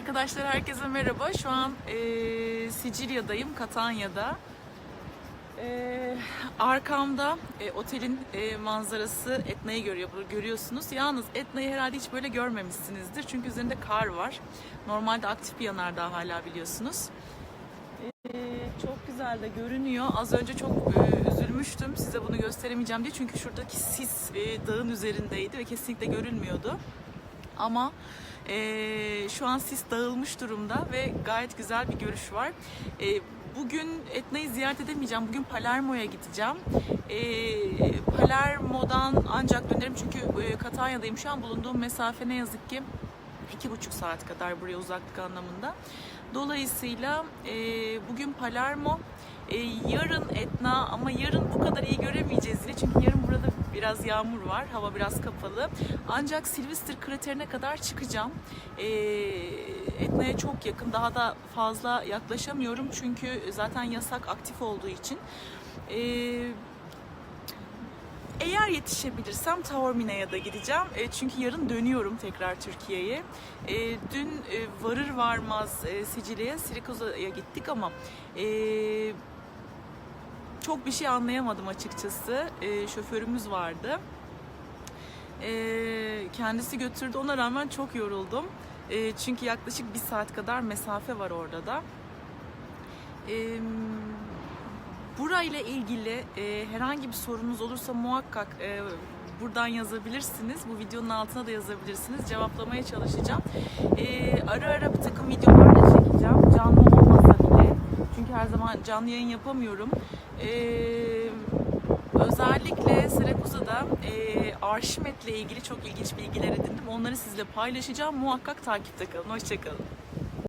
arkadaşlar, herkese merhaba. Şu an e, Sicilya'dayım, Katanya'da. E, arkamda e, otelin e, manzarası Etna'yı görüyor, görüyorsunuz. Yalnız Etna'yı herhalde hiç böyle görmemişsinizdir. Çünkü üzerinde kar var. Normalde aktif bir yanardağ hala biliyorsunuz. E, çok güzel de görünüyor. Az önce çok e, üzülmüştüm size bunu gösteremeyeceğim diye. Çünkü şuradaki sis e, dağın üzerindeydi ve kesinlikle görülmüyordu. Ama e, şu an sis dağılmış durumda ve gayet güzel bir görüş var. E, bugün Etna'yı ziyaret edemeyeceğim. Bugün Palermo'ya gideceğim. E, Palermo'dan ancak dönerim çünkü e, Katanya'dayım. Şu an bulunduğum mesafe ne yazık ki iki buçuk saat kadar buraya uzaklık anlamında. Dolayısıyla e, bugün Palermo, e, yarın Etna ama yarın bu kadar iyi göremeyeceğiz yine biraz yağmur var, hava biraz kapalı. Ancak Silvester kraterine kadar çıkacağım. E, Etna'ya çok yakın, daha da fazla yaklaşamıyorum çünkü zaten yasak aktif olduğu için. E, eğer yetişebilirsem Taormina'ya da gideceğim. E, çünkü yarın dönüyorum tekrar Türkiye'ye. E, dün e, varır varmaz e, Sicilya'ya, Sirikoza'ya gittik ama e, çok bir şey anlayamadım açıkçası. E, şoförümüz vardı. E, kendisi götürdü. Ona rağmen çok yoruldum. E, çünkü yaklaşık bir saat kadar mesafe var orada da. E, burayla ilgili e, herhangi bir sorunuz olursa muhakkak e, buradan yazabilirsiniz. Bu videonun altına da yazabilirsiniz. Cevaplamaya çalışacağım. E, ara ara bir takım videolar canlı yayın yapamıyorum. E, özellikle Sarakusa'da e, Arşimet'le ilgili çok ilginç bilgiler edindim. Onları sizle paylaşacağım. Muhakkak takipte kalın. Hoşçakalın.